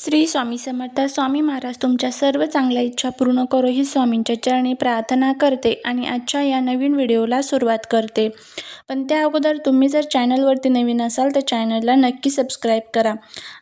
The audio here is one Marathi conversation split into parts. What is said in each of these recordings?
श्री स्वामी समर्थ स्वामी महाराज तुमच्या सर्व चांगल्या इच्छा पूर्ण करो ही स्वामींच्या चरणी प्रार्थना करते आणि आजच्या या नवीन व्हिडिओला सुरुवात करते. पण त्या अगोदर तुम्ही जर चॅनलवरती नवीन असाल तर चॅनलला नक्की सबस्क्राईब करा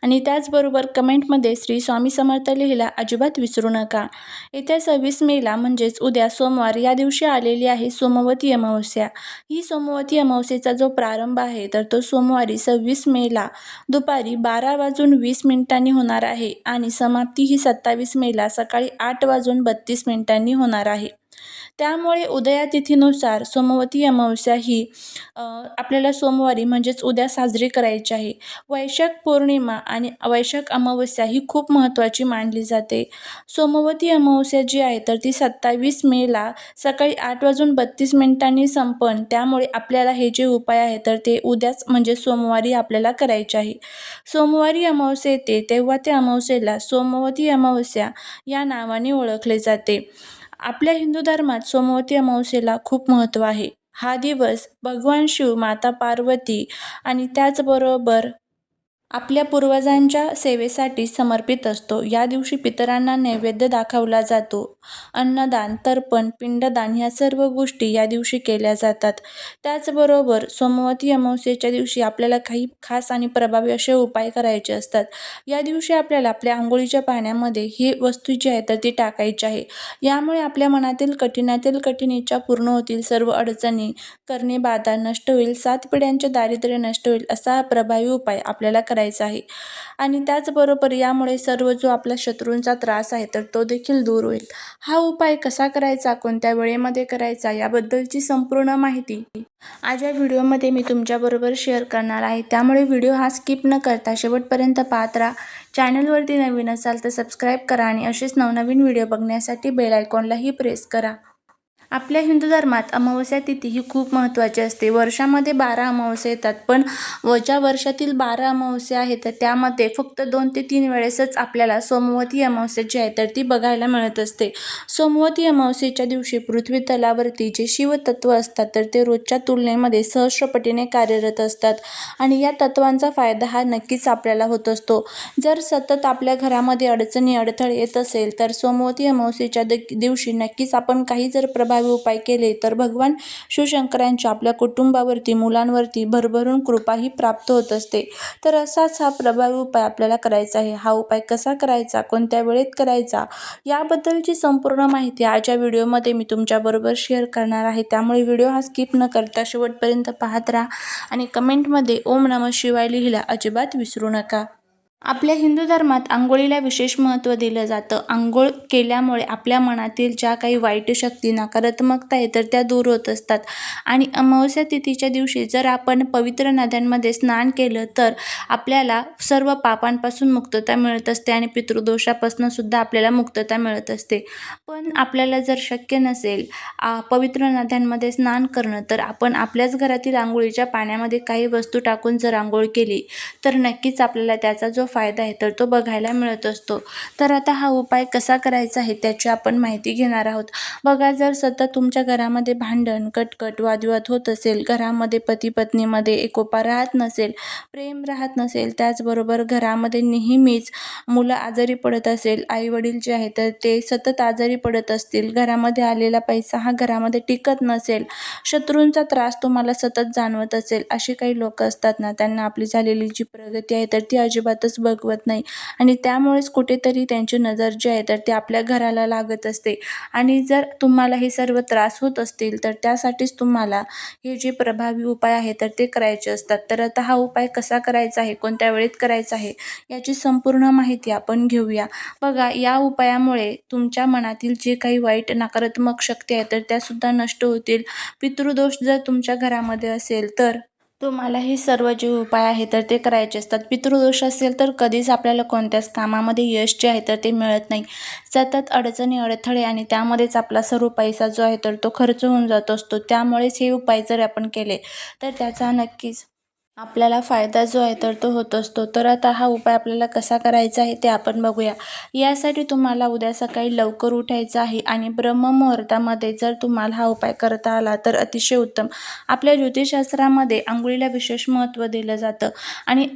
आणि त्याचबरोबर कमेंटमध्ये श्री स्वामी समर्थ लिहिला अजिबात विसरू नका. येत्या सव्वीस मेला म्हणजेच उद्या सोमवार या दिवशी आलेली आहे सोमवती अमावस्या. ही सोमवती अमावस्येचा जो प्रारंभ आहे तर तो सोमवारी सव्वीस मेला. दुपारी बारा वाजून वीस मिनिटांनी होणार आहे आणि समाप्ती ही सत्तावीस मेला सकाळी आठ वाजून बत्तीस मिनिटांनी होणार आहे. त्यामुळे उदयातिथीनुसार सोमवती अमावस्या ही आपल्याला सोमवारी म्हणजेच उद्या साजरी करायची आहे. वैशाख पौर्णिमा आणि वैशाख अमावस्या ही खूप महत्त्वाची मानली जाते. सोमवती अमावस्या जी आहे तर ती सत्तावीस मेला सकाळी आठ वाजून बत्तीस मिनिटांनी संपन. त्यामुळे आपल्याला हे जे उपाय आहे तर ते उद्याच म्हणजे सोमवारी आपल्याला करायचे आहे. सोमवारी अमावस्या येते तेव्हा त्या अमावस्येला सोमवती अमावस्या या नावाने ओळखले जाते. आपल्या हिंदू धर्मात सोमवती अमावस्येला खूप महत्त्व आहे. हा दिवस भगवान शिव माता पार्वती आणि त्याचबरोबर आपल्या पूर्वजांच्या सेवेसाठी समर्पित असतो. या दिवशी पितरांना नैवेद्य दाखवला जातो. अन्नदान तर्पण पिंडदान ह्या सर्व गोष्टी या दिवशी केल्या जातात. त्याचबरोबर सोमवती अमावस्येच्या दिवशी आपल्याला काही खास आणि प्रभावी असे उपाय करायचे असतात. या दिवशी आपल्याला आपल्या आंघोळीच्या पाण्यामध्ये ही वस्तू जी आहे तर ती टाकायची आहे. यामुळे आपल्या मनातील कठीणातील कठीण इच्छा पूर्ण होतील सर्व अडचणी करणे बाधा नष्ट होईल सात पिढ्यांचे दारिद्र्य नष्ट होईल असा प्रभावी उपाय आपल्याला करायचा आहे. आणि त्याचबरोबर यामुळे सर्व जो आपला शत्रूंचा त्रास आहे तर तो देखील दूर होईल. हा उपाय कसा करायचा कोणत्या वेळेमध्ये करायचा याबद्दलची संपूर्ण माहिती आज या व्हिडिओमध्ये मी तुमच्याबरोबर शेअर करणार आहे. त्यामुळे व्हिडिओ हा स्किप न करता शेवटपर्यंत पाहत राहा. चॅनलवरती नवीन असाल तर सबस्क्राईब करा आणि असेच नवनवीन व्हिडिओ बघण्यासाठी बेल आयकॉनलाही प्रेस करा. आपल्या हिंदू धर्मात अमावस्या तिथी ही खूप महत्त्वाची असते. वर्षामध्ये बारा अमावस्या येतात पण व ज्या वर्षातील बारा अमावस्या आहेत तर त्यामध्ये फक्त दोन ते तीन वेळेसच आपल्याला सोमवती अमावस्या जी आहे तर ती बघायला मिळत असते. सोमवती अमावस्येच्या दिवशी पृथ्वी तलावरती जे शिवतत्व असतात तर ते रोजच्या तुलनेमध्ये सहस्रपटीने कार्यरत असतात. आणि या तत्वांचा फायदा हा नक्कीच आपल्याला होत असतो. जर सतत आपल्या घरामध्ये अडचणी अडथळे येत असेल तर सोमवती अमावस्येच्या द दिवशी नक्कीच आपण काही जर प्रभा उपाय केले तर भगवान शिवशंकरांच्या आपल्या कुटुंबावरती मुलांवरती भरभरून कृपाही प्राप्त होत असते. तर असाच हा प्रभावी उपाय आपल्याला करायचा आहे. हा उपाय कसा करायचा? कोणत्या वेळेत करायचा? याबद्दलची संपूर्ण माहिती आजच्या व्हिडिओमध्ये मी तुमच्याबरोबर शेअर करणार आहे. त्यामुळे व्हिडिओ हा स्किप न करता शेवटपर्यंत पाहत राहा आणि कमेंटमध्ये ओम नमः शिवाय लिहिला अजिबात विसरू नका. आपल्या हिंदू धर्मात आंघोळीला विशेष महत्त्व दिलं जातं. आंघोळ केल्यामुळे आपल्या मनातील ज्या काही वाईट शक्ती नकारात्मकता आहे तर त्या दूर होत असतात. आणि अमावस्या तिथीच्या दिवशी जर आपण पवित्र नद्यांमध्ये स्नान केलं तर आपल्याला सर्व पापांपासून मुक्तता मिळत असते आणि पितृदोषापासून सुद्धा आपल्याला मुक्तता मिळत असते. पण आपल्याला जर शक्य नसेल पवित्र नद्यांमध्ये स्नान करणं तर आपण आपल्याच घरातील आंघोळीच्या पाण्यामध्ये काही वस्तू टाकून जर आंघोळ केली तर नक्कीच आपल्याला त्याचा जो फायदा आहे तर तो बघायला मिळत असतो. तर आता हा उपाय कसा करायचा आहे त्याची आपण माहिती घेणार आहोत. बघा जर सतत तुमच्या घरामध्ये भांडण कटकट वादविवाद होत असेल घरामध्ये पती पत्नीमध्ये एकोपा राहत नसेल प्रेम राहत नसेल त्याचबरोबर घरामध्ये नेहमीच मुलं आजारी पडत असेल आई वडील जे आहे तर ते सतत आजारी पडत असतील घरामध्ये आलेला पैसा हा घरामध्ये टिकत नसेल शत्रूंचा त्रास तुम्हाला सतत जाणवत असेल असे काही लोक असतात ना त्यांना आपली झालेली जी प्रगती आहे तर ती अजिबातच बघवत नाही. आणि त्यामुळेच कुठेतरी त्यांची नजर जी आहे तर ती आपल्या घराला लागत असते. आणि जर तुम्हाला हे सर्व त्रास होत असतील तर त्यासाठीच तुम्हाला हे जे प्रभावी उपाय आहे तर ते करायचे असतात. तर आता हा उपाय कसा करायचा आहे कोणत्या वेळेत करायचा आहे याची संपूर्ण माहिती आपण घेऊया. बघा या उपायामुळे तुमच्या मनातील जे काही वाईट नकारात्मक शक्ती आहे तर त्यासुद्धा नष्ट होतील. पितृदोष जर तुमच्या घरामध्ये असेल तर तुम्हाला हे सर्व जे उपाय आहे तर ते करायचे असतात. पितृदोष असेल तर कधीच आपल्याला कोणत्याच कामामध्ये यश जे आहे तर ते मिळत नाही. सतत अडचणी अडथळे आणि त्यामध्येच आपला सर्व पैसा जो आहे तर तो खर्च होऊन जात असतो. त्यामुळेच हे उपाय जर आपण केले तर त्याचा नक्कीच आपल्याला फायदा जो आहे तर तो होत असतो. तर आता हा उपाय आपल्याला कसा करायचा आहे ते आपण बघूया. यासाठी तुम्हाला उद्या सकाळी लवकर उठायचं आहे आणि ब्रह्ममुहूर्तामध्ये जर तुम्हाला हा उपाय करता आला तर अतिशय उत्तम. आपल्या ज्योतिषशास्त्रामध्ये आंघोळीला विशेष महत्त्व दिलं जातं आणि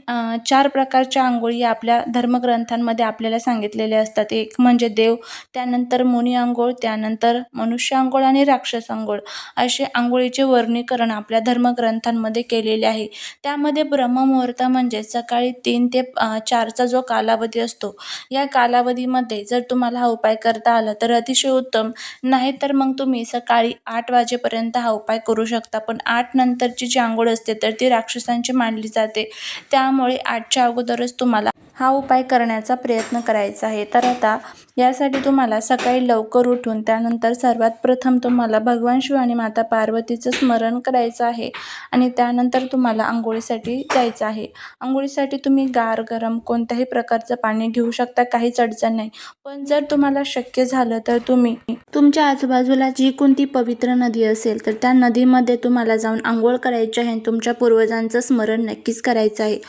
चार प्रकारच्या आंघोळी या आपल्या धर्मग्रंथांमध्ये आपल्याला सांगितलेल्या असतात. एक म्हणजे देव त्यानंतर मुनी आंघोळ त्यानंतर मनुष्य आंघोळ आणि राक्षस आंघोळ. असे आंघोळीचे वर्णीकरण आपल्या धर्मग्रंथांमध्ये केलेले आहे. त्या त्यामध्ये ब्रह्ममुहूर्त म्हणजे सकाळी तीन ते चारचा जो कालावधी असतो या कालावधीमध्ये जर तुम्हाला हा उपाय करता आला तर अतिशय उत्तम. नाहीतर मग तुम्ही सकाळी आठ वाजेपर्यंत हा उपाय करू शकता. पण आठ नंतरची जी आंघोळ असते तर ती राक्षसांची मानली जाते. त्यामुळे आठच्या अगोदरच तुम्हाला हा उपाय करण्याचा प्रयत्न करायचा आहे. तर आता यासाठी तुम्हाला सकाळी लवकर उठून त्यानंतर सर्वात प्रथम तुम्हाला भगवान शिव आणि माता पार्वतीचं स्मरण करायचं आहे आणि त्यानंतर तुम्हाला आंघोळीसाठी जायचं आहे. आंघोळीसाठी तुम्ही गार गरम कोणत्याही प्रकारचं पाणी घेऊ शकता काहीच अडचण नाही. पण जर तुम्हाला शक्य झालं तर तुम्ही तुमच्या आजूबाजूला जी कोणती पवित्र नदी असेल तर त्या नदीमध्ये तुम्हाला जाऊन आंघोळ करायची आहे आणि तुमच्या पूर्वजांचं स्मरण नक्कीच करायचं आहे.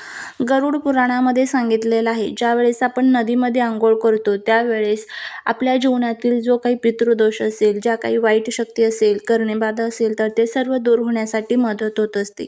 गरुड पुराणामध्ये सांगितलेलं आहे ज्यावेळेस आपण नदीमध्ये आंघोळ करतो त्यावेळेस आपल्या जीवनातील जो काही पितृदोष असेल ज्या काही वाईट शक्ती असेल करणेबाधा असेल तर ते सर्व दूर होण्यासाठी मदत होत असते.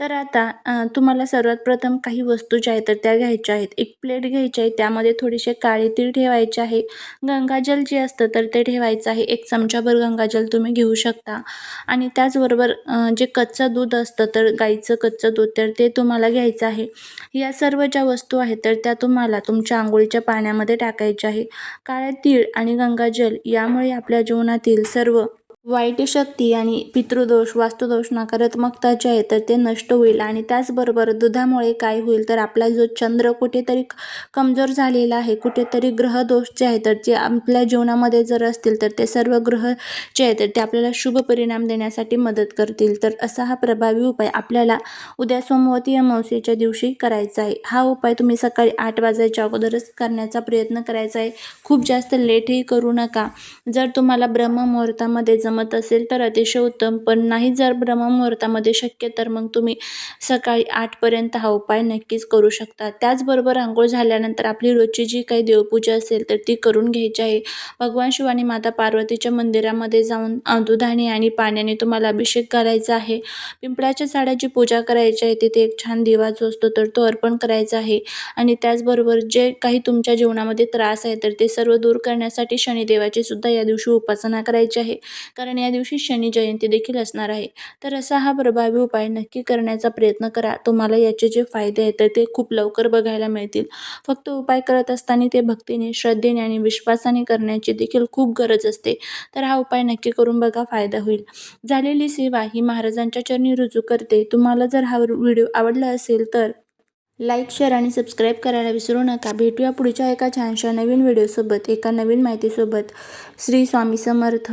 तर आता तुम्हाला सर्वात प्रथम काही वस्तू ज्या आहेत तर त्या घ्यायच्या आहेत. एक प्लेट घ्यायची आहे त्यामध्ये थोडेसे काळे तीळ ठेवायचे आहे. गंगाजल जे असतं तर ते ठेवायचं आहे. एक चमचाभर गंगाजल तुम्ही घेऊ शकता. आणि त्याचबरोबर जे कच्चं दूध असतं तर गाईचं कच्चं दूध तर ते तुम्हाला घ्यायचं आहे. या सर्व ज्या वस्तू आहेत तर त्या तुम्हाला तुमच्या आंघोळीच्या पाण्यामध्ये टाकायच्या आहे. काळ्या तीळ आणि गंगाजल यामुळे आपल्या जीवनातील सर्व वाईट शक्ती आणि पितृदोष वास्तुदोष नकारात्मकता जे आहे तर ते नष्ट होईल. आणि त्याचबरोबर दुधामुळे काय होईल तर आपला जो चंद्र कुठेतरी कमजोर झालेला आहे कुठेतरी ग्रहदोष जे आहे तर जे आपल्या जीवनामध्ये जर असतील तर ते सर्व ग्रह जे आहे तर ते आपल्याला शुभ परिणाम देण्यासाठी मदत करतील. तर असा हा प्रभावी उपाय आपल्याला उद्या सोमवती अमावस्येच्या दिवशी करायचा आहे. हा उपाय तुम्ही सकाळी आठ वाजायच्या अगोदरच करण्याचा प्रयत्न करायचा आहे. खूप जास्त लेटही करू नका. जर तुम्हाला ब्रह्ममुहूर्तामध्ये जम जमत असेल तर अतिशय उत्तम पण नाही जर ब्रह्ममुहूर्तामध्ये शक्य तर मग तुम्ही सकाळी आठपर्यंत हा उपाय नक्कीच करू शकता. त्याचबरोबर आंघोळ झाल्यानंतर आपली रोजची जी काही देवपूजा असेल तर ती करून घ्यायची आहे. भगवान शिव आणि माता पार्वतीच्या मंदिरामध्ये जाऊन दुधाने आणि पाण्याने तुम्हाला अभिषेक करायचा आहे. पिंपळाच्या झाडाची पूजा करायची आहे तिथे एक छान दिवा जो असतो तर तो अर्पण करायचा आहे. आणि त्याचबरोबर जे काही तुमच्या जीवनामध्ये त्रास आहे तर ते सर्व दूर करण्यासाठी शनिदेवाची सुद्धा या दिवशी उपासना करायची आहे. कारण या दिवशी शनी जयंती देखील असणार आहे. तर असा हा प्रभावी उपाय नक्की करण्याचा प्रयत्न करा. तुम्हाला याचे जे फायदे आहेत तर ते खूप लवकर बघायला मिळतील. फक्त उपाय करत असताना ते भक्तीने श्रद्धेने आणि विश्वासाने करण्याची देखील खूप गरज असते. तर हा उपाय नक्की करून बघा फायदा होईल. झालेली सेवा ही महाराजांच्या चरणी रुजू करते. तुम्हाला जर हा व्हिडिओ आवडला असेल तर लाईक शेअर आणि सबस्क्राईब करायला विसरू नका. भेटूया पुढच्या एका छानशा नवीन व्हिडिओसोबत एका नवीन माहितीसोबत. श्री स्वामी समर्थ.